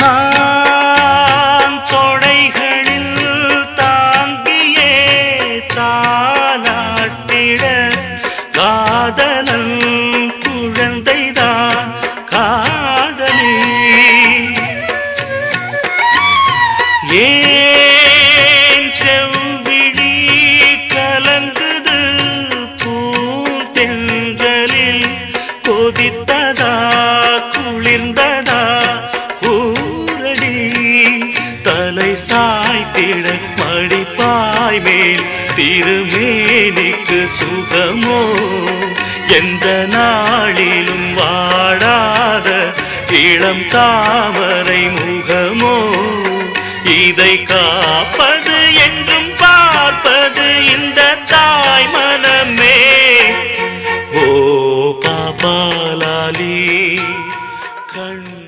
நான் தொடைகளில் தாங்கியே தானாட்டிட காதலன் குழந்தைதான் காதலி. ஏன் செவ்விழி கலங்குது பூந்தென்றலில் கொதித்ததா குளிர்ந்ததா தலை சாய்த்திட மடிப்பாய் மேல் திருமேனிக்கு சுகமோ? எந்த நாளிலும் வாடாத இளம் தாமரை முகமோ? இதை காப்பது என்றும் பார்ப்பது இந்த தாய் மனமே. ஓ பாபாலாலி கண்